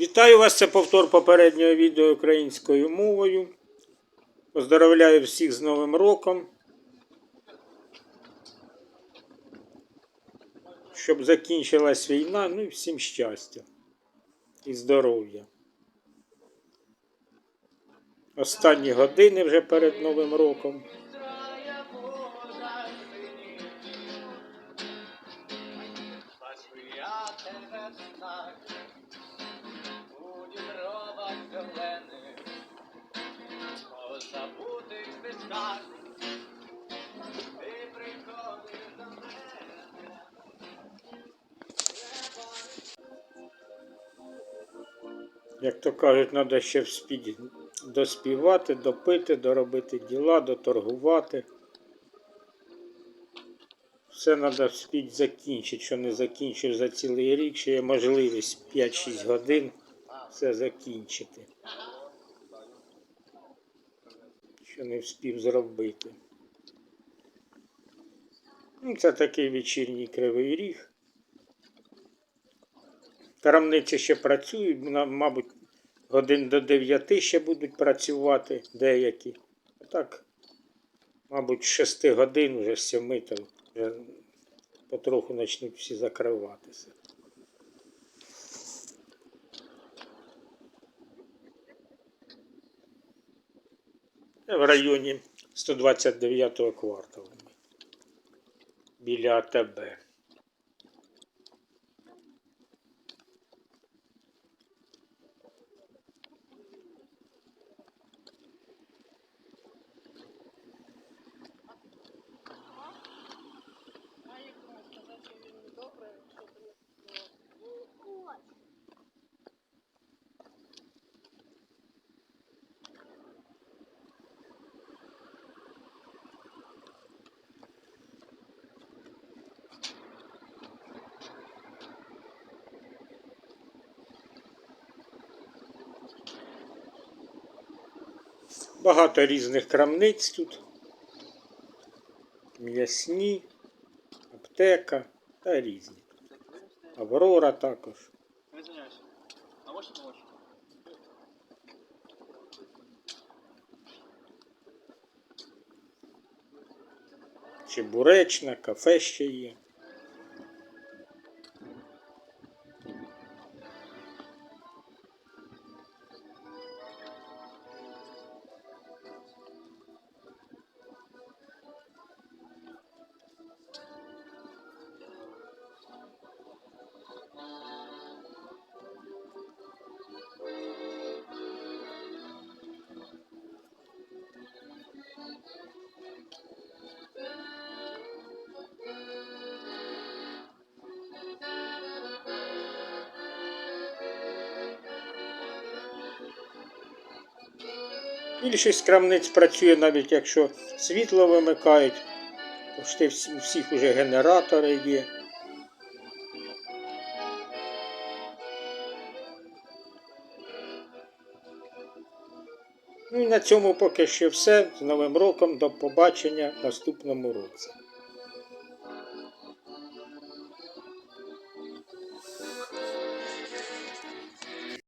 Вітаю вас, це повтор попереднього відео українською мовою. Поздравляю всіх з Новим роком. Щоб закінчилась війна, ну і всім щастя і здоров'я. Останні години вже перед Новим роком. Як то кажуть, треба ще вспіти доспівати, допити, доробити діла, доторгувати. Все треба вспіти закінчити, що не закінчив за цілий рік, ще є можливість 5-6 годин все закінчити. Що не вспів зробити. Ну, це такий вечірній кривий ріг. Крамниці ще працюють, мабуть, годин до 9 ще будуть працювати деякі. А так, мабуть, з 6 годин, вже з 7 то вже потроху почнуть всі закриватися. В районі 129 кварталу. Біля АТБ. Багато різних крамниць тут. М'ясні, аптека та різні. Аврора також. А можете помочь? Чебуречна, кафе ще є. Більшість крамниць працює навіть якщо світло вимикають. Почти у всіх уже генератори є. Ну і на цьому поки що все. З Новим роком. До побачення в наступному році.